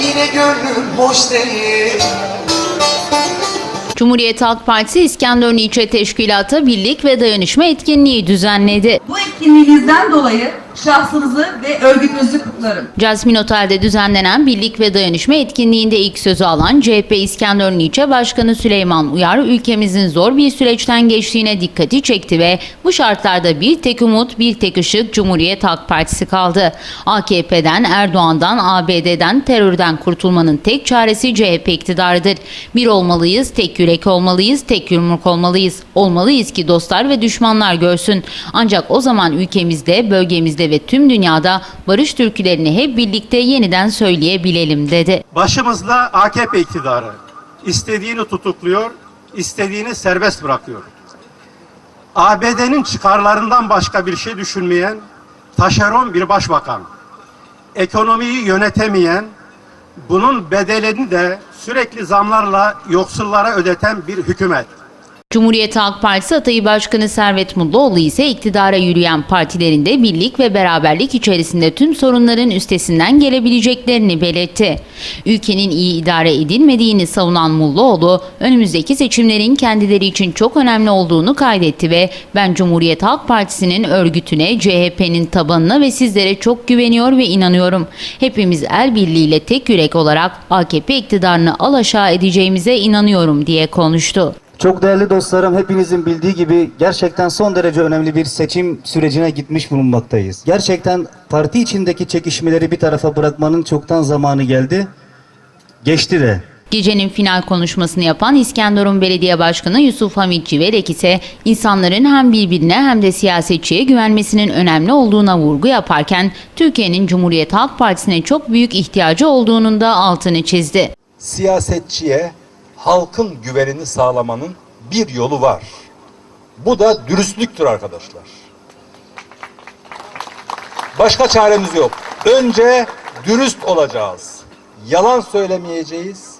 yine gönlüm hoş değil Cumhuriyet Halk Partisi İskenderun İlçe Teşkilatı Birlik ve Dayanışma Etkinliği düzenledi. Bu etkinliğinizden dolayı şahsınızı ve örgütünüzü kutlarım. Jasmine Otel'de düzenlenen Birlik ve Dayanışma etkinliğinde ilk sözü alan CHP İskenderun İlçe Başkanı Süleyman Uyar ülkemizin zor bir süreçten geçtiğine dikkati çekti ve bu şartlarda bir tek umut, bir tek ışık Cumhuriyet Halk Partisi kaldı. AKP'den, Erdoğan'dan, ABD'den, terörden kurtulmanın tek çaresi CHP iktidarıdır. Bir olmalıyız, tek yürek olmalıyız, tek yumruk olmalıyız. Olmalıyız ki dostlar ve düşmanlar görsün. Ancak o zaman ülkemizde, bölgemizde ve tüm dünyada barış türkülerini hep birlikte yeniden söyleyebilelim dedi. Başımızda AKP iktidarı. İstediğini tutukluyor, istediğini serbest bırakıyor. ABD'nin çıkarlarından başka bir şey düşünmeyen, taşeron bir başbakan. Ekonomiyi yönetemeyen, bunun bedelini de sürekli zamlarla yoksullara ödeten bir hükümet. Cumhuriyet Halk Partisi Atayı Başkanı Servet Mutluoğlu ise iktidara yürüyen partilerinde birlik ve beraberlik içerisinde tüm sorunların üstesinden gelebileceklerini belirtti. Ülkenin iyi idare edilmediğini savunan Mulluoğlu, önümüzdeki seçimlerin kendileri için çok önemli olduğunu kaydetti ve ben Cumhuriyet Halk Partisi'nin örgütüne, CHP'nin tabanına ve sizlere çok güveniyor ve inanıyorum. Hepimiz el birliğiyle tek yürek olarak AKP iktidarını alaşağı edeceğimize inanıyorum diye konuştu. Çok değerli dostlarım hepinizin bildiği gibi gerçekten son derece önemli bir seçim sürecine gitmiş bulunmaktayız. Gerçekten parti içindeki çekişmeleri bir tarafa bırakmanın çoktan zamanı geldi. Geçti de. Gecenin final konuşmasını yapan İskenderun Belediye Başkanı Yusuf Hamit Civelek ise insanların hem birbirine hem de siyasetçiye güvenmesinin önemli olduğuna vurgu yaparken Türkiye'nin Cumhuriyet Halk Partisi'ne çok büyük ihtiyacı olduğunun da altını çizdi. siyasetçiye halkın güvenini sağlamanın bir yolu var. Bu da dürüstlüktür arkadaşlar. Başka çaremiz yok. Önce dürüst olacağız. Yalan söylemeyeceğiz.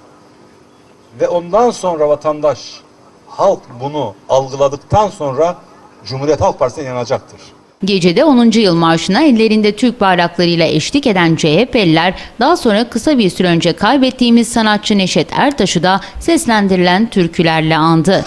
Ve ondan sonra vatandaş, halk bunu algıladıktan sonra Cumhuriyet Halk Partisi'ne inanacaktır. Gecede 10. yıl marşına ellerinde Türk bayraklarıyla eşlik eden CHP'liler daha sonra kısa bir süre önce kaybettiğimiz sanatçı Neşet Ertaş'ı da seslendirilen türkülerle andı.